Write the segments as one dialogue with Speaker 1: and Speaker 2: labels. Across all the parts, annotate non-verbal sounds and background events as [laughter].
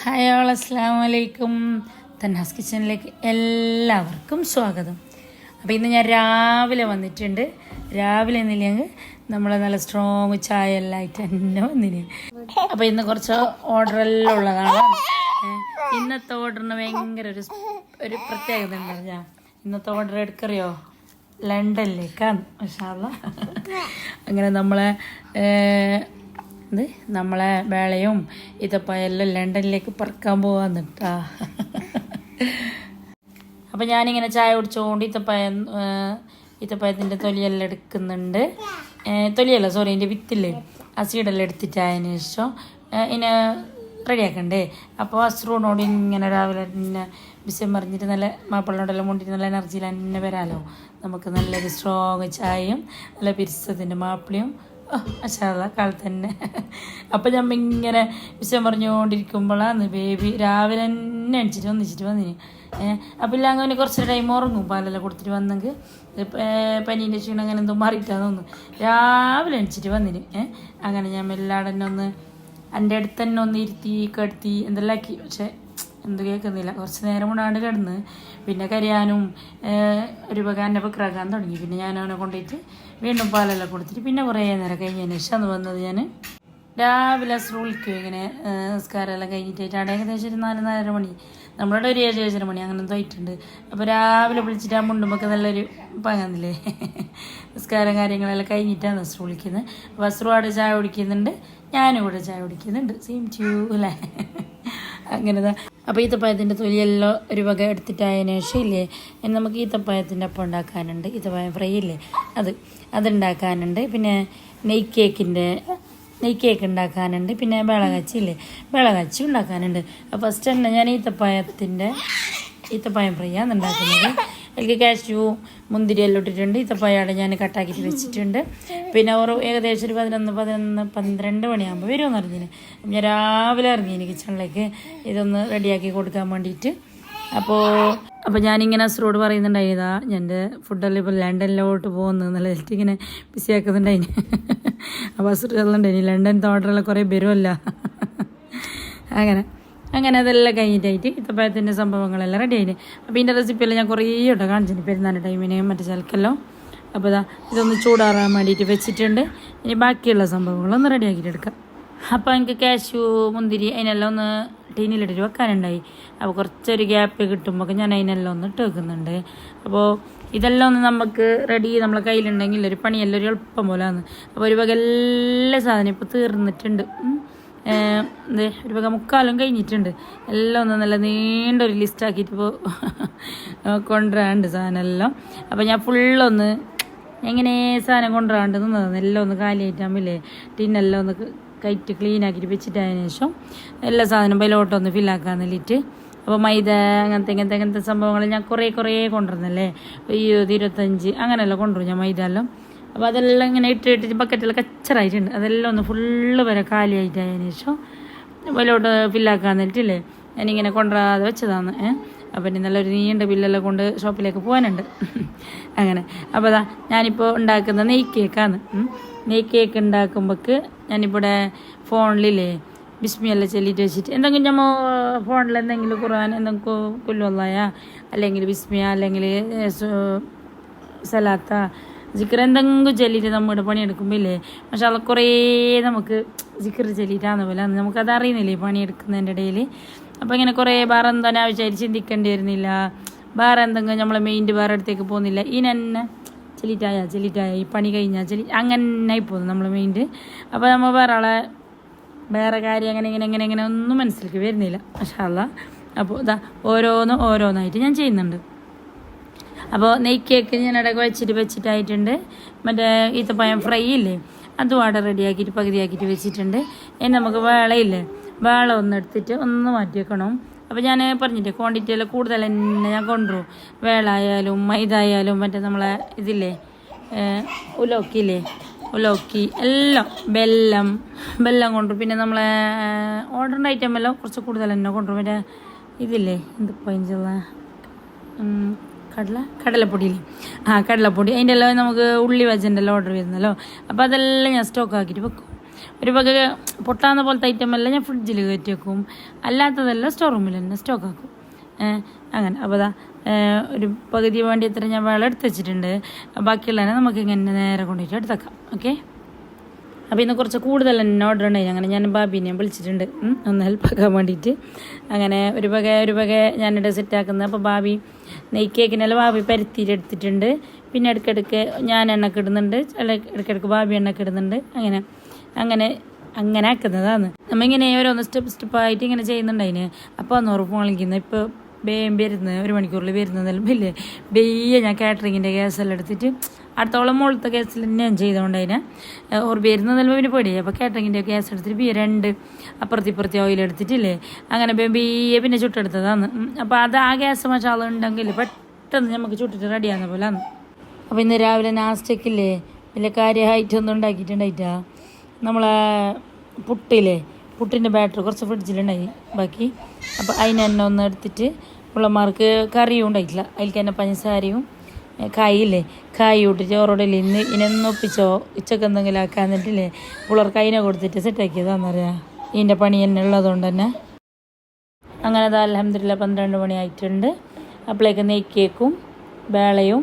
Speaker 1: Hi all അസ്സാം വലൈക്കും തന്നാസ് കിച്ചണിലേക്ക് എല്ലാവർക്കും സ്വാഗതം. അപ്പോൾ ഇന്ന് ഞാൻ രാവിലെ വന്നിട്ടുണ്ട്. രാവിലെ എന്നില്ലെങ്കിൽ നമ്മൾ നല്ല സ്ട്രോങ് ചായ എല്ലാം ആയിട്ട് തന്നെ വന്നിന് അപ്പോൾ ഇന്ന് കുറച്ച് ഓർഡർ എല്ലാം ഉള്ളതാണ്. ഇന്നത്തെ ഓർഡറിന് ഭയങ്കര ഒരു ഒരു പ്രത്യേകത ഉണ്ടാവും ഞാൻ ഇന്നത്തെ ഓർഡർ എടുക്കറിയോ? ലണ്ടനിലേക്കാണ് പക്ഷേ അങ്ങനെ നമ്മളെ ഇത് നമ്മളെ വേളയും ഇതപ്പം എല്ലാം ലണ്ടനിലേക്ക് പറക്കാൻ പോവാന്നിട്ടാ അപ്പം ഞാനിങ്ങനെ ചായ കുടിച്ചുകൊണ്ട് ഇത്തപ്പഴം ഇത്തപ്പഴത്തിന്റെ തൊലിയെല്ലാം എടുക്കുന്നുണ്ട്. തൊലിയല്ല സോറി എന്റെ വിത്തില്ലേ? ആ സീഡെല്ലാം ശേഷം ഇതിനെ റെഡിയാക്കണ്ടേ? അപ്പോൾ അസ്രൂനോട് ഇങ്ങനെ രാവിലെ തന്നെ വിഷയം പറഞ്ഞിട്ട് നല്ല മാപ്പിളിനോടെല്ലാം കൊണ്ടിട്ട് നല്ല എനർജിയിൽ തന്നെ വരാലോ. നമുക്ക് നല്ലൊരു സ്ട്രോങ് ചായയും നല്ല പിരിച്ചതിന്റെ മാപ്പിളയും അശാല കാലത്ത് തന്നെ അപ്പം ഞാൻ ഇങ്ങനെ വിഷയം പറഞ്ഞുകൊണ്ടിരിക്കുമ്പോഴാണ് ബേബി രാവിലെ തന്നെ അണിച്ചിട്ട് വന്നിച്ചിട്ട് വന്നിന് അപ്പം ഇല്ല അങ്ങനെ കുറച്ച് ടൈം ഉറങ്ങും പാലെല്ലാം കൊടുത്തിട്ട് വന്നെങ്കിൽ പനീന്റെ ക്ഷീണം അങ്ങനെ എന്തോ മാറിയിട്ടാന്ന് തോന്നുന്നു. രാവിലെ അണിച്ചിട്ട് വന്നിന് അങ്ങനെ ഞാൻ എല്ലാടന്നെ ഒന്ന് എന്റെ അടുത്ത് തന്നെ ഒന്ന് ഇരുത്തി കിടത്തി എന്തെല്ലാം ആക്കി. പക്ഷേ എന്ത് കേൾക്കുന്നില്ല. കുറച്ച് നേരം കൊണ്ടാണ്ട് കിടന്ന് പിന്നെ കരിയാനും ഒരു എന്നെ വെക്കറാക്കാൻ തുടങ്ങി. പിന്നെ ഞാൻ അവനെ കൊണ്ടുപോയിട്ട് വീണ്ടും പാലെല്ലാം കൊടുത്തിട്ട് പിന്നെ കുറേ നേരം കഴിഞ്ഞതിന് ശേഷം അന്ന് വന്നത് ഞാൻ രാവിലെ അസ്രൂളിക്കും ഇങ്ങനെ നിസ്കാരമെല്ലാം കഴിഞ്ഞിട്ട് അവിടെ ഏകദേശം ഒരു നാല് നാലര മണി. നമ്മളവിടെ ഒരു ഏഴ് ഏഴര മണി അങ്ങനെ തോയിട്ടുണ്ട് അപ്പോൾ രാവിലെ വിളിച്ചിട്ട് ആ മുണ്ടുമ്പൊക്കെ നല്ലൊരു പകന്നില്ലേ നിസ്കാരം കാര്യങ്ങളെല്ലാം കഴിഞ്ഞിട്ടാണ് അസ്രു വിളിക്കുന്നത് അസ്രു അവിടെ ചായ കുടിക്കുന്നുണ്ട് ഞാനും ഇവിടെ ചായ കുടിക്കുന്നുണ്ട്. സെയിം ട്യൂ അല്ലേ? അങ്ങനെ അപ്പോൾ ഈത്തപ്പഴത്തിന്റെ തൊലിയെല്ലാം ഒരു വക എടുത്തിട്ടായതിനു ശേഷം ഇല്ലേ നമുക്ക് ഈത്തപ്പഴത്തിന്റെ അപ്പം ഉണ്ടാക്കാനുണ്ട്. ഈത്തപ്പഴം ഫ്രൈ ഇല്ലേ? അത് അതുണ്ടാക്കാനുണ്ട്. പിന്നെ നെയ് കേക്കിന്റെ നെയ് കേക്ക് ഉണ്ടാക്കാനുണ്ട്. പിന്നെ വെളകച്ചി ഇല്ലേ? വെളകച്ചി ഉണ്ടാക്കാനുണ്ട്. അപ്പോൾ ഫസ്റ്റ് തന്നെ ഞാൻ ഈത്തപ്പഴത്തിന്റെ ഈത്തപ്പഴം ഫ്രൈ ആണ് ഉണ്ടാക്കുന്നത്. എനിക്ക് കാഷ്യൂ മുന്തിരിയെല്ലാം ഇട്ടിട്ടുണ്ട്. ഇത്തപ്പയാടെ ഞാൻ കട്ടാക്കിയിട്ട് വെച്ചിട്ടുണ്ട്. പിന്നെ ഒരു ഏകദേശം ഒരു പതിനൊന്ന് പതിനൊന്ന് പന്ത്രണ്ട് മണിയാകുമ്പോൾ വരുമെന്ന് അറിഞ്ഞിന്. ഞാൻ രാവിലെ ഇറങ്ങി കിച്ചണിലേക്ക് ഇതൊന്ന് റെഡിയാക്കി കൊടുക്കാൻ വേണ്ടിയിട്ട്. അപ്പോൾ അപ്പോൾ ഞാനിങ്ങനെ അസുറോട് പറയുന്നുണ്ടായതാ എന്റെ ഫുഡെല്ലാം ഇപ്പോൾ ലണ്ടനിലോട്ട് പോകുന്നു. എന്നുള്ള ഇങ്ങനെ ബിസി ആക്കുന്നുണ്ടായിന് അപ്പോൾ അസുർ ചെല്ലുന്നുണ്ടായി ലണ്ടൻ തോട്ടറിലെ കുറേ വരുമല്ല അങ്ങനെ. അങ്ങനെ അതെല്ലാം കഴിഞ്ഞിട്ടായിട്ട് ഇത്തപ്പഴത്തിന്റെ സംഭവങ്ങളെല്ലാം റെഡി ആയിന്. അപ്പോൾ ഇതിന്റെ റെസിപ്പിയെല്ലാം ഞാൻ കുറേ കേട്ടോ കാണിച്ചിട്ട് പെരുന്നാൾ ടൈമിന് മറ്റേ ചിലക്കെല്ലാം. അപ്പോൾ ഇതാ ഇതൊന്ന് ചൂടാറാൻ വേണ്ടിയിട്ട് വെച്ചിട്ടുണ്ട്. ഇനി ബാക്കിയുള്ള സംഭവങ്ങളൊന്ന് റെഡി ആക്കിയിട്ട് എടുക്കാം. അപ്പോൾ എനിക്ക് കാഷ്യൂ മുന്തിരി അതിനെല്ലാം ഒന്ന് ടീനിലിട്ടിട്ട് വെക്കാനുണ്ടായി. അപ്പോൾ കുറച്ചൊരു ഗ്യാപ്പ് കിട്ടുമ്പോൾ ഞാൻ അതിനെല്ലാം ഒന്ന് ഇട്ട് വെക്കുന്നുണ്ട്. അപ്പോൾ ഇതെല്ലാം ഒന്ന് നമുക്ക് റെഡി നമ്മളെ കയ്യിലുണ്ടെങ്കിൽ ഒരു പണിയെല്ലാം ഒരു എളുപ്പം പോലെയാണ് അപ്പോൾ ഒരു വക എല്ലാ സാധനം ഇപ്പോൾ തീർന്നിട്ടുണ്ട്. ഏഹ് ഒരു മുക്കാലും കഴിഞ്ഞിട്ടുണ്ട്. എല്ലാം ഒന്ന് നല്ല നീണ്ട ഒരു ലിസ്റ്റ് ആക്കിയിട്ട് ഇപ്പോൾ കൊണ്ടുവരാണ്ട് സാധനം എല്ലാം അപ്പോൾ ഞാൻ ഫുള്ളൊന്ന് എങ്ങനെ സാധനം കൊണ്ടുവരാണ്ട് നിന്നതാണ് എല്ലാം ഒന്ന് കാലിയായിട്ടാകുമ്പില്ലേ ടിന്നെല്ലാം ഒന്ന് കയറ്റി ക്ലീൻ ആക്കിയിട്ട് വെച്ചിട്ടതിന് ശേഷം എല്ലാ സാധനവും ബലോട്ടൊന്ന് ഫില്ലാക്കാൻ വേണ്ടിയിട്ട് അപ്പോൾ മൈദ അങ്ങനത്തെ ഇങ്ങനത്തെ അങ്ങനത്തെ സംഭവങ്ങൾ ഞാൻ കുറേ കുറേ കൊണ്ടുവരുന്നല്ലേ ഇരുപത് ഇരുപത്തഞ്ച് അങ്ങനെയെല്ലാം കൊണ്ടുവരും ഞാൻ മൈദ എല്ലാം. അപ്പോൾ അതെല്ലാം ഇങ്ങനെ ഇട്ട് ഇട്ടിട്ട് ബക്കറ്റെല്ലാം കച്ചറായിട്ടുണ്ട് അതെല്ലാം ഒന്ന് ഫുള്ള് വരെ കാലിയായിട്ടതിന് ശേഷം വലോട്ട് ഫില്ലാക്കാൻ വേണ്ടിയിട്ടില്ലേ? ഞാനിങ്ങനെ കൊണ്ടുവരാതെ വെച്ചതാണ്. അപ്പം ഇനി നല്ലൊരു നീണ്ട ബില്ലെല്ലാം കൊണ്ട് ഷോപ്പിലേക്ക് പോകാനുണ്ട്. അങ്ങനെ. അപ്പോൾ അതാ ഞാനിപ്പോൾ ഉണ്ടാക്കുന്ന നെയ് കേക്കാണ്. നെയ് കേക്ക് ഉണ്ടാക്കുമ്പോൾക്ക് ഞാനിവിടെ ഫോണിലില്ലേ ബിസ്മിയെല്ലാം ചൊല്ലിയിട്ട് വെച്ചിട്ട് എന്തെങ്കിലും ഞമ്മ ഫോണിൽ എന്തെങ്കിലും കുറവാൻ എന്തെങ്കിലും കൊല്ലുള്ളായ അല്ലെങ്കിൽ ബിസ്മിയ അല്ലെങ്കിൽ സലാത്ത ജിക്കർ എന്തെങ്കിലും ചൊല്ലിയിട്ട് നമ്മുടെ പണിയെടുക്കുമ്പോൾ ഇല്ലേ പക്ഷെ അത് കുറേ നമുക്ക് ജിക്കർ ചൊല്ലിയിട്ടാണ് പോലെ നമുക്കത് അറിയുന്നില്ലേ പണിയെടുക്കുന്നതിന്റെ ഇടയിൽ അപ്പോൾ ഇങ്ങനെ കുറേ വേറെ എന്തോ ആവശ്യമായിട്ട് ചിന്തിക്കേണ്ടി വരുന്നില്ല. വേറെ എന്തെങ്കിലും നമ്മളെ മെയിന്റെ വേറെ അടുത്തേക്ക് പോകുന്നില്ല. ഇനെന്നെ ചെലിറ്റായ ചെലിറ്റായ ഈ പണി കഴിഞ്ഞാൽ ചെല്ലി അങ്ങനെ പോകുന്നു നമ്മളെ മെയിന്റെ അപ്പോൾ നമ്മൾ വേറെ ആളെ വേറെ കാര്യം അങ്ങനെ ഇങ്ങനെ ഇങ്ങനെ ഇങ്ങനെ ഒന്നും മനസ്സിലേക്ക് വരുന്നില്ല പക്ഷേ അല്ല അപ്പോൾ ഇതാ ഓരോന്നും ഓരോന്നായിട്ട് ഞാൻ ചെയ്യുന്നുണ്ട്. അപ്പോൾ നെയ് കേക്ക് ഞാൻ ഇടയ്ക്ക് വെച്ചിട്ട് വെച്ചിട്ടായിട്ടുണ്ട്. മറ്റേ ഈത്തപ്പഴം ഫ്രൈ ഇല്ലേ? അതും അവിടെ റെഡിയാക്കിയിട്ട് പകുതിയാക്കിയിട്ട് വെച്ചിട്ടുണ്ട്. ഇനി നമുക്ക് വേളയില്ലേ? വേള ഒന്ന് എടുത്തിട്ട് ഒന്ന് മാറ്റി വെക്കണം. അപ്പോൾ ഞാൻ പറഞ്ഞിട്ട് ക്വാണ്ടിറ്റി എല്ലാം കൂടുതൽ തന്നെ ഞാൻ കൊണ്ടുവരും. വേള ആയാലും മൈദ മറ്റേ നമ്മളെ ഇതില്ലേ? ഉലോക്കില്ലേ ഉലോക്കി എല്ലാം ബെല്ലം ബെല്ലം കൊണ്ടുവരും. പിന്നെ നമ്മളെ ഓർഡറിന്റെ ഐറ്റം എല്ലാം കുറച്ച് കൂടുതൽ തന്നെ കൊണ്ടുവരും. മറ്റേ ഇതില്ലേ? എന്ത് പഞ്ചുള്ള കടല കടലപ്പൊടിയില്ലേ ആ കടലപ്പൊടി. അതിന്റെ എല്ലാം നമുക്ക് ഉള്ളി വെച്ചിട്ടുണ്ടല്ലോ ഓർഡർ വരുന്നല്ലോ. അപ്പോൾ അതെല്ലാം ഞാൻ സ്റ്റോക്ക് ആക്കിയിട്ട് വെക്കും. ഒരു വക പൊട്ടാന്ന പോലത്തെ ഐറ്റം എല്ലാം ഞാൻ ഫ്രിഡ്ജിൽ കയറ്റി വെക്കും. അല്ലാത്തതെല്ലാം സ്റ്റോർ റൂമിൽ തന്നെ സ്റ്റോക്ക് ആക്കും. അങ്ങനെ. അപ്പോൾ അതാ ഒരു പകുതി വേണ്ടി എത്ര ഞാൻ വെള്ളം എടുത്ത് വെച്ചിട്ടുണ്ട്. ബാക്കിയുള്ളതിനെ നമുക്ക് ഇങ്ങനെ നേരെ കൊണ്ടുപോയിട്ട് എടുത്തേക്കാം. ഓക്കെ? അപ്പോൾ ഇന്ന് കുറച്ച് കൂടുതൽ തന്നെ ഓർഡർ ഉണ്ടായി. അങ്ങനെ ഞാൻ ബാബിനെ വിളിച്ചിട്ടുണ്ട്. ഒന്ന് ഹെൽപ്പാക്കാൻ വേണ്ടിയിട്ട്. അങ്ങനെ ഒരു വക ഒരു വക ഞാനിവിടെ സെറ്റാക്കുന്നത് അപ്പോൾ ബാബി നെയ് കേക്കിനെല്ലാം ഭാവി പരുത്തിയിട്ട് എടുത്തിട്ടുണ്ട്. പിന്നെ ഇടയ്ക്കിടയ്ക്ക് ഞാൻ എണ്ണക്ക് ഇടുന്നുണ്ട്. ചില ഇടയ്ക്കിടയ്ക്ക് ഭാവി എണ്ണക്ക് ഇടുന്നുണ്ട്. അങ്ങനെ അങ്ങനെ അങ്ങനെ ആക്കുന്നതാണ്. നമ്മളിങ്ങനെ ഓരോന്ന് സ്റ്റെപ്പ് സ്റ്റെപ്പായിട്ട് ഇങ്ങനെ ചെയ്യുന്നുണ്ട് അതിന്. അപ്പോൾ ഒന്ന് ഉറപ്പ് വിളിക്കുന്നത് ഇപ്പോൾ ബേം വരുന്നത് ഒരു മണിക്കൂറിൽ വരുന്നതെല്ലാം വലിയ ബെയ്യ ഞാൻ കാറ്ററിങ്ങിന്റെ ഗ്യാസെല്ലാം എടുത്തിട്ട് അടുത്തോളം മുകളിലത്തെ ഗ്യാസിൽ തന്നെ ഞാൻ ചെയ്തുകൊണ്ട് അതിനെ ഓർ നിലവിൽ പിന്നെ പേടിയായി. അപ്പോൾ കേട്ടങ്ങിന്റെ ഗ്യാസ് എടുത്തിട്ട് ബി രണ്ട് അപ്പുറത്തി ഇപ്പുറത്തി ഓയിൽ എടുത്തിട്ടില്ലേ? അങ്ങനെ ബിയെ പിന്നെ ചുട്ടെടുത്തതാണ്. അപ്പോൾ അത് ആ ഗ്യാസ് മസാല ഉണ്ടെങ്കിൽ പെട്ടെന്ന് നമുക്ക് ചുട്ടിട്ട് റെഡിയാകുന്ന പോലെയാണ് അപ്പോൾ ഇന്ന് രാവിലെ നാസ്റ്റക്കില്ലേ വലിയ കാര്യമായിട്ടൊന്നും ഉണ്ടാക്കിയിട്ടുണ്ടായിട്ടാ? നമ്മളെ പുട്ടില്ലേ? പുട്ടിന്റെ ബാറ്റർ കുറച്ച് ഫ്രിഡ്ജിലുണ്ടായി ബാക്കി. അപ്പോൾ അതിനെന്നെ ഒന്ന് എടുത്തിട്ട് പിള്ളമാർക്ക് കറിയും ഉണ്ടായിട്ടില്ല. അതിലേക്ക് തന്നെ പഞ്ചസാരയും കായില്ലേ കായ് ഇട്ടിട്ട് ചോറോടില്ലേ ഇന്ന് ഇനൊന്നൊപ്പിച്ചോ ഉച്ചയ്ക്ക് എന്തെങ്കിലും ആക്കാൻ എന്നിട്ടില്ലേ പിള്ളേർക്ക് അതിനെ കൊടുത്തിട്ട് സെറ്റാക്കിയതാണെന്നറിയാം ഇതിന്റെ പണി തന്നെ ഉള്ളതുകൊണ്ട് തന്നെ. അങ്ങനെ അത് അലഹമില്ല പന്ത്രണ്ട് മണി ആയിട്ടുണ്ട്. അപ്പോഴേക്ക് നെയ്ക്കേക്കും വേളയും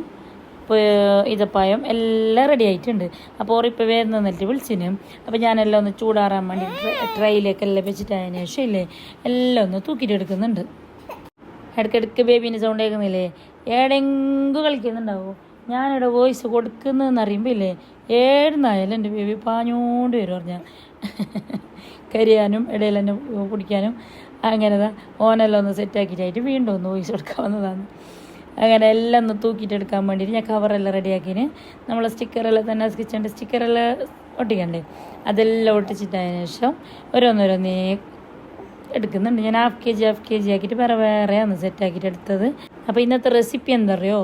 Speaker 1: ഇതപ്പായം എല്ലാം റെഡി ആയിട്ടുണ്ട്. അപ്പോൾ ഓറിപ്പോൾ വേദന എന്നിട്ട് വിളിച്ചിന്. അപ്പോൾ ഞാനെല്ലാം ഒന്ന് ചൂടാറാൻ വേണ്ടി ട്രൈയിലേക്കെല്ലാം വെച്ചിട്ട് അതിന് ശേഷം ഇല്ലേ എല്ലാം ഒന്ന് തൂക്കിയിട്ട് എടുക്കുന്നുണ്ട്. ഇടയ്ക്കിടയ്ക്ക് ബേബീന്റെ സൗണ്ട് കേൾക്കുന്നില്ലേ? ഏടെങ്കു കളിക്കുന്നുണ്ടാവും? ഞാനിവിടെ വോയിസ് കൊടുക്കുന്നതെന്ന് അറിയുമ്പോൾ ഇല്ലേ ഏടുന്നായാലും എന്റെ ബേബി പാഞ്ഞോണ്ട് വരും പറഞ്ഞാൽ കരിയാനും ഇടയിൽ തന്നെ കുടിക്കാനും അങ്ങനെ ദാ ഓനെല്ലാം ഒന്ന് സെറ്റാക്കിയിട്ടായിട്ട് വീണ്ടും ഒന്ന് വോയിസ് കൊടുക്കാവുന്നതാണ് അങ്ങനെ എല്ലാം ഒന്ന് തൂക്കിയിട്ട് എടുക്കാൻ വേണ്ടിയിട്ട് ഞാൻ കവറെല്ലാം റെഡിയാക്കിന് നമ്മൾ സ്റ്റിക്കറെല്ലാം തന്നെ കിച്ചന്റെ സ്റ്റിക്കറെല്ലാം ഒട്ടിക്കണ്ടേ? അതെല്ലാം ഒട്ടിച്ചിട്ടതിന് ശേഷം ഓരോന്നോരോന്നേ എടുക്കുന്നുണ്ട്. ഞാൻ half K G half K G ആക്കിയിട്ട് വേറെ വേറെയാണ് സെറ്റാക്കിയിട്ട് എടുത്തത്. അപ്പോൾ ഇന്നത്തെ റെസിപ്പി എന്താ അറിയോ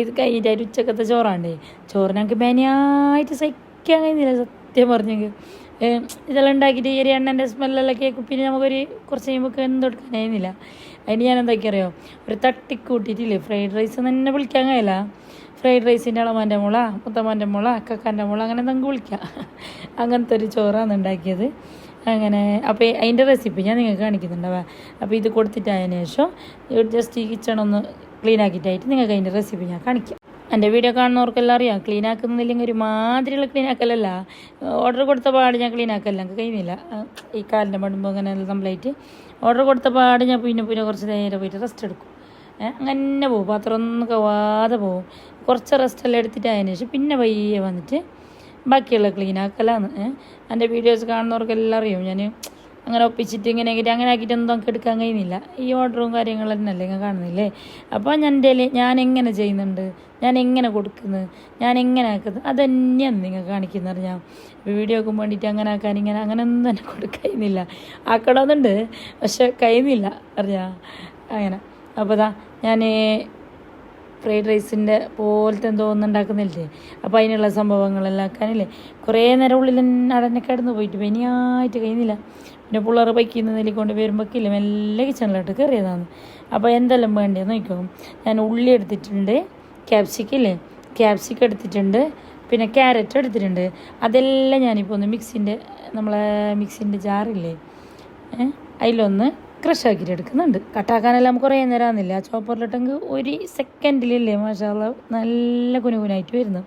Speaker 1: ഇത് അതിൽ ഉച്ചക്കത്തെ ചോറാണ്ടേ. ചോറ് ഞങ്ങൾക്ക് ബനിയായിട്ട് സഹിക്കാൻ കഴിയുന്നില്ല സത്യം പറഞ്ഞെങ്കിൽ ഇതെല്ലാം ഉണ്ടാക്കിയിട്ട് ഈ എണ്ണന്റെ സ്മെല്ലെല്ലാം കേൾക്കും പിന്നെ നമുക്കൊരു കുറച്ച് കഴിയുമ്പോൾ എന്തെടുക്കാൻ കഴിയുന്നില്ല. അതിന് ഞാൻ എന്താക്കി അറിയോ? ഒരു തട്ടിക്കൂട്ടിയിട്ടില്ലേ? ഫ്രൈഡ് റൈസ് തന്നെ വിളിക്കാൻ കഴിയില്ല. ഫ്രൈഡ് റൈസിന്റെ അളമാന്റെ മുള മുത്തമാന്റെ മുള കക്കാന്റെ മുള അങ്ങനെ എന്തെങ്കിലും വിളിക്കാം. അങ്ങനത്തെ ഒരു ചോറാണ് ഉണ്ടാക്കിയത്. അങ്ങനെ. അപ്പോൾ അതിന്റെ റെസിപ്പി ഞാൻ നിങ്ങൾക്ക് കാണിക്കുന്നുണ്ടാവുക അപ്പോൾ ഇത് കൊടുത്തിട്ടതിന് ശേഷം ജസ്റ്റ് ഈ കിച്ചൺ ഒന്ന് ക്ലീൻ ആക്കിയിട്ടായിട്ട് നിങ്ങൾക്ക് അതിന്റെ റെസിപ്പി ഞാൻ കാണിക്കാം. എന്റെ വീഡിയോ കാണുന്നവർക്കെല്ലാം അറിയാം. ക്ലീൻ ആക്കുന്നില്ലെങ്കിൽ ഒരു മാതിരിയുള്ള ക്ലീൻ ആക്കലല്ല. ഓർഡർ കൊടുത്ത പാട് ഞാൻ ക്ലീൻ ആക്കല്ല എനിക്ക് കഴിയുന്നില്ല. ഈ കാലിന്റെ മടുമ്പ് അങ്ങനെ കംപ്ലൈന്റ് ഓർഡർ കൊടുത്ത പാട് ഞാൻ പിന്നെ പിന്നെ കുറച്ച് നേരം പോയിട്ട് റെസ്റ്റ് എടുക്കും. അങ്ങനെ പോകും. പാത്രം ഒന്നും കവാതെ പോകും. കുറച്ച് റെസ്റ്റ് എല്ലാം എടുത്തിട്ട് അതിന് ശേഷം പിന്നെ പയ്യെ വന്നിട്ട് ബാക്കിയുള്ള ക്ലീൻ ആക്കലാണ്. എന്റെ വീഡിയോസ് കാണുന്നവർക്കെല്ലാം അറിയും ഞാൻ അങ്ങനെ ഒപ്പിച്ചിട്ട് ഇങ്ങനെ ആക്കിയിട്ട് അങ്ങനെ ആക്കിയിട്ട് ഒന്നും നമുക്ക് എടുക്കാൻ കഴിയുന്നില്ല. ഈ ഓർഡറും കാര്യങ്ങളും തന്നെയല്ലേ നിങ്ങൾ കാണുന്നില്ലേ? അപ്പോൾ ഞാൻ എന്റെ ഞാൻ എങ്ങനെ ചെയ്യുന്നുണ്ട്? ഞാൻ എങ്ങനെ കൊടുക്കുന്നു? ഞാൻ എങ്ങനെ ആക്കുന്നത്? അത് തന്നെയാണ് നിങ്ങൾ കാണിക്കുന്നത് വീഡിയോ ഒക്കെ വേണ്ടിയിട്ട് അങ്ങനെ ആക്കാൻ ഇങ്ങനെ അങ്ങനെ ഒന്നും തന്നെ കൊടുക്കുന്നില്ല ആക്കണമെന്നുണ്ട് പക്ഷെ കഴിയുന്നില്ല അറിയാം അങ്ങനെ. അപ്പോൾ ഞാൻ ഫ്രൈഡ് റൈസിന്റെ പോലത്തെ എന്തോ ഒന്നും ഉണ്ടാക്കുന്നില്ലേ? അപ്പോൾ അതിനുള്ള സംഭവങ്ങളെല്ലാം ആക്കാനില്ലേ? കുറേ നേരം ഉള്ളിൽ അടന്നെ കിടന്ന് പോയിട്ട് പനിയായിട്ട് കഴിയുന്നില്ല. പിന്നെ പിള്ളേർ ബൈക്കിൽ നിന്ന് കൊണ്ട് വരുമ്പോഴേക്കില്ല മെല്ലെ കിച്ചണിലോട്ട് കയറിയതാണ്. അപ്പോൾ എന്തെല്ലാം വേണ്ടിയെന്ന് നോക്കൂ ഞാൻ ഉള്ളി എടുത്തിട്ടുണ്ട് ക്യാപ്സിക്കില്ലേ ക്യാപ്സിക്ക് എടുത്തിട്ടുണ്ട് പിന്നെ ക്യാരറ്റ് എടുത്തിട്ടുണ്ട്. അതെല്ലാം ഞാനിപ്പോൾ ഒന്ന് മിക്സിന്റെ നമ്മളെ മിക്സിന്റെ ജാറില്ലേ അതിലൊന്ന് ക്രഷ് ആക്കി എടുക്കുന്നുണ്ട്. കട്ടാക്കാനെല്ലാം കുറേ നേരം ആകുന്നില്ല ചോപ്പറിലിട്ടെങ്കിൽ ഒരു സെക്കൻഡിലല്ലേ മാഷാള്ള നല്ല കുനുകുനായിട്ട് വരുന്നു.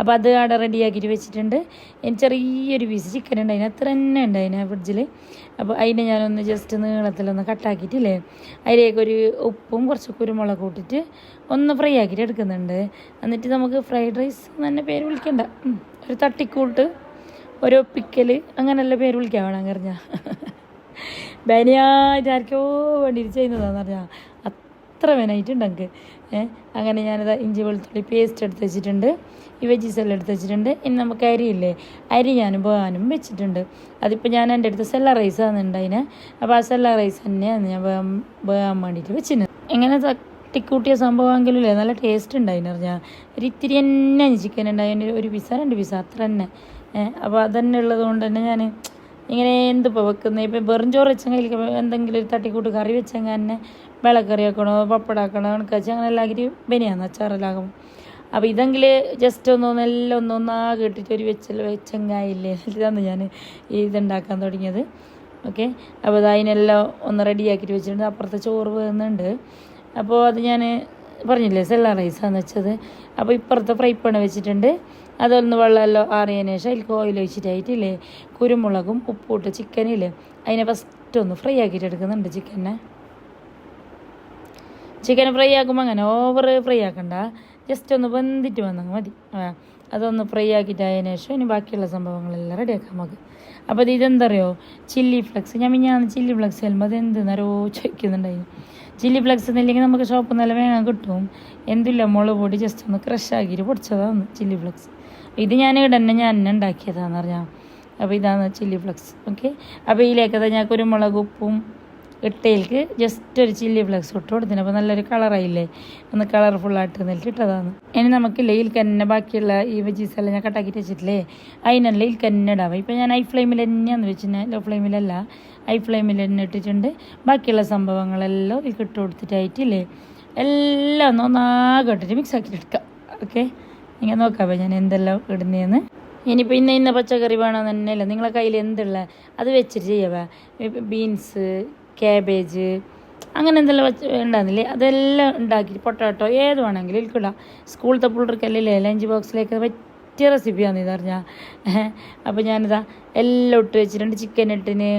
Speaker 1: അപ്പോൾ അത് അവിടെ റെഡി ആക്കിയിട്ട് വെച്ചിട്ടുണ്ട്. എനിക്ക് ചെറിയൊരു പീസ് ചിക്കൻ ഉണ്ട് അതിന് അത്ര തന്നെ ഉണ്ട് അതിന് ഫ്രിഡ്ജിൽ അപ്പോൾ അതിനെ ഞാനൊന്ന് ജസ്റ്റ് നീളത്തിലൊന്ന് കട്ടാക്കിയിട്ടില്ലേ അതിലേക്ക് ഒരു ഉപ്പും കുറച്ച് കുരുമുളക് കൂട്ടിട്ട് ഒന്ന് ഫ്രൈ ആക്കിയിട്ട് എടുക്കുന്നുണ്ട്. എന്നിട്ട് നമുക്ക് ഫ്രൈഡ് റൈസ് തന്നെ പേര് വിളിക്കണ്ട. ഒരു തട്ടിക്കൂട്ട് ഒരു ഒപ്പിക്കൽ അങ്ങനെയല്ല പേര് വിളിക്കാൻ വേണം പറഞ്ഞാൽ [laughs] ബനിയായിട്ട് ആർക്കോ വേണ്ടിയിട്ട് ചെയ്യുന്നതാന്ന് പറഞ്ഞാൽ അത്ര വേനായിട്ടുണ്ട് എനിക്ക് അങ്ങനെ ഞാനത് ഇഞ്ചി വെളുത്തുള്ളി പേസ്റ്റ് എടുത്ത് വെച്ചിട്ടുണ്ട്. ഈ വെജീസ് എല്ലാം എടുത്ത് വെച്ചിട്ടുണ്ട്. ഇനി നമുക്ക് അരിയില്ലേ? അരി ഞാനും പോകാനും വെച്ചിട്ടുണ്ട്. അതിപ്പോൾ ഞാൻ എന്റെ അടുത്ത് സെല്ല റൈസ് അതിന് അപ്പോൾ ആ സെല്ല റൈസ് തന്നെയാണ് ഞാൻ പോകാൻ വേണ്ടിയിട്ട് വെച്ചിരുന്നത് എങ്ങനെ തട്ടിക്കൂട്ടിയ സംഭവമെങ്കിലും ഇല്ലേ? നല്ല ടേസ്റ്റ് ഉണ്ടായിന് പറഞ്ഞാൽ ഒരു ഇത്തിരി തന്നെ ചിക്കൻ ഉണ്ടായി ഒരു പിസ രണ്ട് പിസ അത്ര തന്നെ. അപ്പോൾ അതന്നെ ഉള്ളത് കൊണ്ട് തന്നെ ഞാൻ ഇങ്ങനെ എന്തിപ്പോൾ വെക്കുന്നത് ഇപ്പം വെറും ചോറ് വെച്ചെങ്കിൽ എന്തെങ്കിലും ഒരു തട്ടിക്കൂട്ട് കറി വെച്ചെങ്കിൽ തന്നെ വെള്ളക്കറി ആക്കണോ പപ്പടാക്കണോ കണക്ക് വെച്ച് അങ്ങനെ എല്ലാവരും ബനിയാന്ന് അച്ചാറെല്ലാം അപ്പോൾ ഇതെങ്കിൽ ജസ്റ്റ് ഒന്ന് എല്ലാം ഒന്ന് ഒന്നാകെ ഇട്ടിട്ട് ഒരു വെച്ചൽ വെച്ചെങ്കായില്ലേ ഇതാണ് ഞാൻ ഇതുണ്ടാക്കാൻ തുടങ്ങിയത്. ഓക്കെ? അപ്പോൾ അതിനെല്ലാം ഒന്ന് റെഡിയാക്കിയിട്ട് വെച്ചിട്ടുണ്ട്. അപ്പുറത്തെ ചോറ് വേകുന്നുണ്ട് അപ്പോൾ അത് ഞാൻ പറഞ്ഞില്ലേ സെല്ല റൈസാന്ന് വെച്ചത്. അപ്പോൾ ഇപ്പുറത്തെ ഫ്രൈ പാൻ വെച്ചിട്ടുണ്ട്. അതൊന്ന് വെള്ളമെല്ലാം ആറിയതിന് ശേഷം അതിൽ ഓയിൽ ഒഴിച്ചിട്ടായിട്ടില്ലേ കുരുമുളകും ഉപ്പുമിട്ട് ചിക്കനില്ലേ അതിനെ ഫസ്റ്റ് ഒന്ന് ഫ്രൈ ആക്കിയിട്ട് എടുക്കുന്നുണ്ട് ചിക്കനെ ചിക്കൻ ഫ്രൈ ആക്കുമ്പോൾ അങ്ങനെ ഓവർ ഫ്രൈ ആക്കണ്ട. ജസ്റ്റ് ഒന്ന് വെന്തിട്ട് വന്നാൽ മതി. അതൊന്ന് ഫ്രൈ ആക്കിയിട്ട് അതിന് ശേഷം ഇനി ബാക്കിയുള്ള സംഭവങ്ങളെല്ലാം റെഡിയാക്കാം നമുക്ക്. അപ്പോൾ ഇത് ഇതെന്തറിയോ? ചില്ലി ഫ്ലക്സ് ഞാൻ ഞാൻ ചില്ലി ഫ്ലക്സ് ചെല്ലുമ്പോൾ അത് നരോ നേരോ ചോദിക്കുന്നുണ്ടായിരുന്നു ചില്ലി ഫ്ലക്സ് എന്നില്ലെങ്കിൽ നമുക്ക് ഷോപ്പിൽ നല്ല വേഗം കിട്ടും. എന്തില്ല മുളക് പൊടി ജസ്റ്റ് ഒന്ന് ക്രഷ് ആക്കിയിട്ട് പൊടിച്ചതാണ് ചില്ലി ഫ്ലക്സ് ഇത് ഞാൻ ഇവിടെ തന്നെ ഞാൻ തന്നെ ഉണ്ടാക്കിയതാണെന്ന് പറഞ്ഞാൽ അപ്പോൾ ഇതാണ് ചില്ലി ഫ്ലക്സ് ഓക്കെ അപ്പോൾ ഇതിലേക്ക് ഞാൻ കുരുമുളക് ഉപ്പും ഇട്ടയിലേക്ക് ജസ്റ്റ് ഒരു ചില്ലി ഫ്ലക്സ് ഇട്ട് കൊടുത്തിന്. അപ്പോൾ നല്ലൊരു കളറായില്ലേ ഒന്ന് കളർഫുള്ളായിട്ട് നെല്ലിട്ട് ഇട്ടതാണ്. ഇനി നമുക്ക് ഇതിൽ തന്നെ ബാക്കിയുള്ള ഈ വെജീസ് എല്ലാം ഞാൻ കട്ടാക്കിയിട്ട് വെച്ചിട്ടില്ലേ? അതിനല്ല ഇൽക്ക് തന്നെ ഇടാം. ഇപ്പോൾ ഞാൻ ഐ ഫ്ലെയിമിൽ തന്നെയാന്ന് വെച്ചിട്ട് ലോ ഫ്ലെയിമിലല്ല ഐ ഫ്ലെയിമിൽ തന്നെ ഇട്ടിട്ടുണ്ട്. ബാക്കിയുള്ള സംഭവങ്ങളെല്ലാം ഇൽക്ക് ഇട്ട് കൊടുത്തിട്ടായിട്ടില്ലേ? എല്ലാം ഒന്ന് ഒന്നാകെ ഇട്ടിട്ട് മിക്സ് ആക്കിയിട്ട് എടുക്കാം. ഓക്കെ നിങ്ങൾ നോക്കാം ഞാൻ എന്തെല്ലാം ഇടുന്നതെന്ന് ഇനിയിപ്പോൾ ഇന്ന ഇന്ന പച്ചക്കറി വേണോ തന്നെയല്ല നിങ്ങളെ കയ്യിൽ എന്തുള്ള? അത് വെച്ചിട്ട് ചെയ്യാവേ ബീൻസ് ക്യാബേജ് അങ്ങനെ എന്തെല്ലാം വെച്ച് ഉണ്ടാകുന്നില്ലേ അതെല്ലാം ഉണ്ടാക്കി പൊട്ടാട്ടോ ഏത് വേണമെങ്കിലും ഇരിക്കില്ല സ്കൂളത്തെ പിള്ളേർക്കല്ലേ ലഞ്ച് ബോക്സിലേക്ക് പറ്റിയ റെസിപ്പിയാണ് ഇത് അറിഞ്ഞാൽ അപ്പോൾ ഞാനിതാ എല്ലാം ഇട്ട് വെച്ചിട്ടുണ്ട് ചിക്കൻ ഇട്ടിന്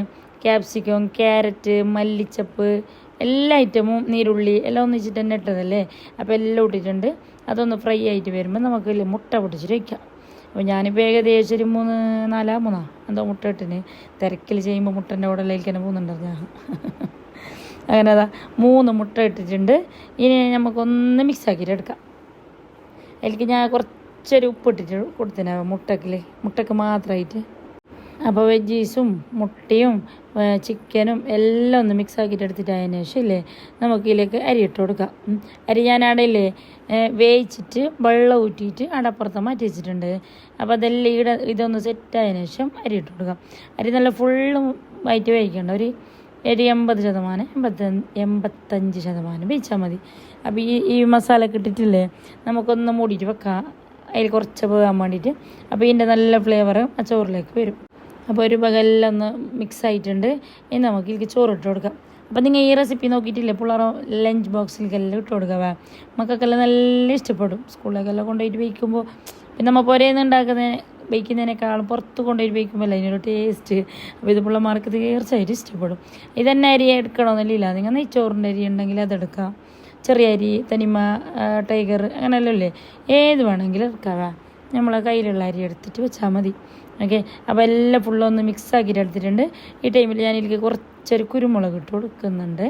Speaker 1: ക്യാപ്സിക്കം ക്യാരറ്റ് മല്ലിച്ചപ്പ് എല്ലാ ഐറ്റമും നീരുള്ളി എല്ലാം ഒന്നിച്ചിട്ട് തന്നെ ഇട്ടതല്ലേ? അപ്പോൾ എല്ലാം ഇട്ടിട്ടുണ്ട്. അതൊന്ന് ഫ്രൈ ആയിട്ട് വരുമ്പോൾ നമുക്ക് മുട്ട പൊട്ടിച്ചിട്ട് വയ്ക്കാം അപ്പോൾ ഞാനിപ്പോൾ ഏകദേശം ഒരു മൂന്ന് നാലാ മൂന്നാ? എന്തോ മുട്ട ഇട്ടിന്. തിരക്കിൽ ചെയ്യുമ്പോൾ മുട്ടന്റെ ഉടലേക്ക് തന്നെ പോകുന്നുണ്ടോ [laughs] അങ്ങനെ അതാ മൂന്ന് മുട്ട ഇട്ടിട്ടുണ്ട്. ഇനി നമുക്കൊന്ന് മിക്സ് ആക്കിയിട്ട് എടുക്കാം. അതിലേക്ക് ഞാൻ കുറച്ചൊരു ഉപ്പ് ഇട്ടിട്ട് കൊടുത്തിനാ മുട്ടക്കിൽ മുട്ടക്ക് മാത്രമായിട്ട് അപ്പോൾ വെജീസും മുട്ടയും ചിക്കനും എല്ലാം ഒന്ന് മിക്സ് ആക്കിയിട്ട് എടുത്തിട്ട് അതിന് ശേഷം ഇല്ലേ നമുക്ക് ഇതിലേക്ക് അരി ഇട്ട് കൊടുക്കാം. അരി ഏ, വേവിച്ചിട്ട് വെള്ളം ഊറ്റിയിട്ട് അടപ്പുറത്ത് മാറ്റി വെച്ചിട്ടുണ്ട്. അപ്പോൾ അതെല്ലാം ഈട ഇതൊന്ന് സെറ്റ് ആയതിനു ശേഷം അരി ഇട്ട് കൊടുക്കാം. അരി നല്ല ഫുള്ളും വയറ്റി വേവിക്കേണ്ട. ഒരു ഒരു എൺപത് ശതമാനം എൺപത്തി എൺപത്തഞ്ച് ശതമാനം വേവിച്ചാൽ മതി. അപ്പോൾ ഈ ഈ മസാല കിട്ടിയിട്ടില്ലേ നമുക്കൊന്ന് മൂടിയിട്ട് വെക്കാം. അതിൽ കുറച്ച് പോകാൻ വേണ്ടിയിട്ട്. അപ്പോൾ ഇതിന്റെ നല്ല ഫ്ലേവർ ആ ചോറിലേക്ക് വരും. അപ്പോൾ ഒരു പകലെല്ലാം ഒന്ന് മിക്സ് ആയിട്ടുണ്ട്. ഇനി നമുക്ക് ഇതിലേക്ക് ചോറ് ഇട്ട് കൊടുക്കാം. അപ്പോൾ നിങ്ങൾ ഈ റെസിപ്പി നോക്കിയിട്ടില്ലേ? പിള്ളേർ ലഞ്ച് ബോക്സിലേക്കെല്ലാം ഇട്ട് കൊടുക്കുക മക്കൾക്കെല്ലാം നല്ല ഇഷ്ടപ്പെടും. സ്കൂളിലേക്കെല്ലാം കൊണ്ടുപോയിട്ട് വയ്ക്കുമ്പോൾ പിന്നെ നമ്മൾ പുരയിൽ ഉണ്ടാക്കുന്ന വയ്ക്കുന്നതിനേക്കാളും പുറത്ത് കൊണ്ടുപോയി വയ്ക്കുമ്പോൾ അതിനൊരു ടേസ്റ്റ് അപ്പോൾ ഇത് പിള്ളമാർക്ക് തീർച്ചയായിട്ടും ഇഷ്ടപ്പെടും. ഇത് തന്നെ അരി എടുക്കണമെന്നില്ല നിങ്ങൾ നെയ്ച്ചോറിന്റെ അരി ഉണ്ടെങ്കിൽ അതെടുക്കാം ചെറിയ അരി തനിമ ടൈഗർ അങ്ങനെയല്ലോ അല്ലേ ഏത് വേണമെങ്കിലും എടുക്കാം നമ്മളെ കയ്യിലുള്ള അരി എടുത്തിട്ട് വെച്ചാൽ മതി. ഓക്കെ അപ്പോൾ എല്ലാം ഫുള്ളൊന്ന് മിക്സ് ആക്കിയിട്ട് എടുത്തിട്ടുണ്ട്. ഈ ടൈമിൽ ഞാൻ ഇതിലേക്ക് കുറച്ചൊരു കുരുമുളക് ഇട്ട് കൊടുക്കുന്നുണ്ട്.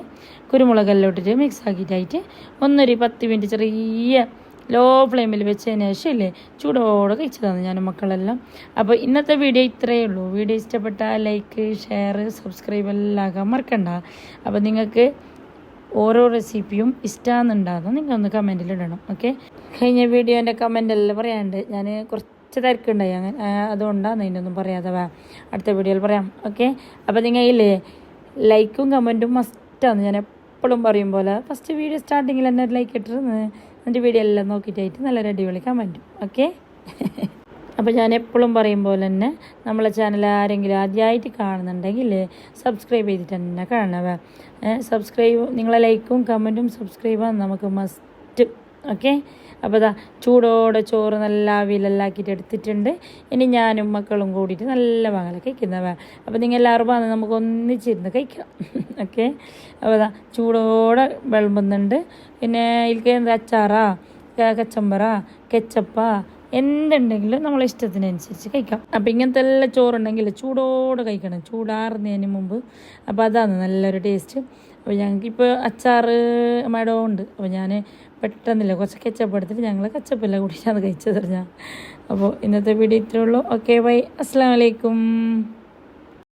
Speaker 1: കുരുമുളകെല്ലാം ഇട്ടിട്ട് മിക്സ് ആക്കിയിട്ടായിട്ട് ഒന്നൊരു പത്ത് മിനിറ്റ് ചെറിയ ലോ ഫ്ലെയിമിൽ വെച്ചതിന് ശേഷം ഇല്ലേ ചൂടോടെ കഴിച്ചതാണ് ഞാൻ മക്കളെല്ലാം. അപ്പോൾ ഇന്നത്തെ വീഡിയോ ഇത്രയേ ഉള്ളൂ. വീഡിയോ ഇഷ്ടപ്പെട്ട ലൈക്ക് ഷെയർ സബ്സ്ക്രൈബ് എല്ലാം ആകാൻ മറക്കണ്ട. അപ്പോൾ നിങ്ങൾക്ക് ഓരോ റെസിപ്പിയും ഇഷ്ടമാണെന്നുണ്ടാകുന്നു നിങ്ങളൊന്ന് കമന്റിൽ ഇടണം. ഓക്കെ കഴിഞ്ഞ വീഡിയോന്റെ കമന്റ് എല്ലാം പറയാണ്ട് ഞാൻ കുറച്ച് തിരക്കുണ്ടായി അങ്ങനെ അതുകൊണ്ടാണ് അതിനൊന്നും പറയാതെ വാ. അടുത്ത വീഡിയോയിൽ പറയാം. ഓക്കെ? അപ്പോൾ നിങ്ങൾ ഇല്ലേ ലൈക്കും കമന്റും മസ്റ്റാണ് ഞാൻ എപ്പോഴും പറയും പോലെ. ഫസ്റ്റ് വീഡിയോ സ്റ്റാർട്ടിങ്ങിൽ തന്നെ ലൈക്ക് ഇട്ടിരുന്ന് എന്റെ വീഡിയോ എല്ലാം നോക്കിയിട്ടായിട്ട് നല്ലൊരു അടിപൊളി കമന്റും. ഓക്കെ? [laughs] അപ്പോൾ ഞാൻ എപ്പോഴും പറയും പോലെ തന്നെ നമ്മളെ ചാനൽ ആരെങ്കിലും ആദ്യമായിട്ട് കാണുന്നുണ്ടെങ്കിൽ സബ്സ്ക്രൈബ് ചെയ്തിട്ട് തന്നെ കാണുക. സബ്സ്ക്രൈബ് നിങ്ങളെ ലൈക്കും കമന്റും സബ്സ്ക്രൈബാണ് നമുക്ക് മസ്റ്റ്. ഓക്കെ? അപ്പോൾ ഇതാ ചൂടോടെ ചോറ് നല്ല അവിയിലെല്ലാക്കിയിട്ട് എടുത്തിട്ടുണ്ട്. ഇനി ഞാനും മക്കളും കൂടിയിട്ട് നല്ല മകളെ കഴിക്കുന്നവ അപ്പോൾ നിങ്ങൾ എല്ലാവരും വന്ന് നമുക്ക് ഒന്നിച്ചിരുന്ന് കഴിക്കാം. [laughs] ഓക്കെ? അപ്പോൾ ഇതാ ചൂടോടെ വിളമ്പുന്നുണ്ട്. പിന്നെ ഇതിൽക്ക് എന്താ അച്ചാറാ കച്ചമ്പറ കെച്ചപ്പ എന്തുണ്ടെങ്കിലും നമ്മളെ ഇഷ്ടത്തിനനുസരിച്ച് കഴിക്കാം. അപ്പം ഇങ്ങനത്തെ എല്ലാം ചോറുണ്ടെങ്കിൽ ചൂടോടെ കഴിക്കണം. ചൂടാറുന്നതിന് മുമ്പ്. അപ്പോൾ അതാണ് നല്ലൊരു ടേസ്റ്റ്. അപ്പോൾ ഞങ്ങൾക്ക് ഞങ്ങൾക്കിപ്പോൾ അച്ചാറ് മടവും ഉണ്ട് അപ്പോൾ ഞാൻ പെട്ടെന്നില്ല. കുറച്ച് കെച്ചപ്പ് എടുത്തിട്ട് ഞങ്ങൾ കച്ചപ്പെല്ലാം കൂടിയിട്ടാണ് കഴിച്ചത് ഞാൻ. അപ്പോൾ ഇന്നത്തെ വീഡിയോ ഇത്രയേ ഉള്ളൂ. ഓക്കെ ബൈ അസ്സാം വലൈക്കും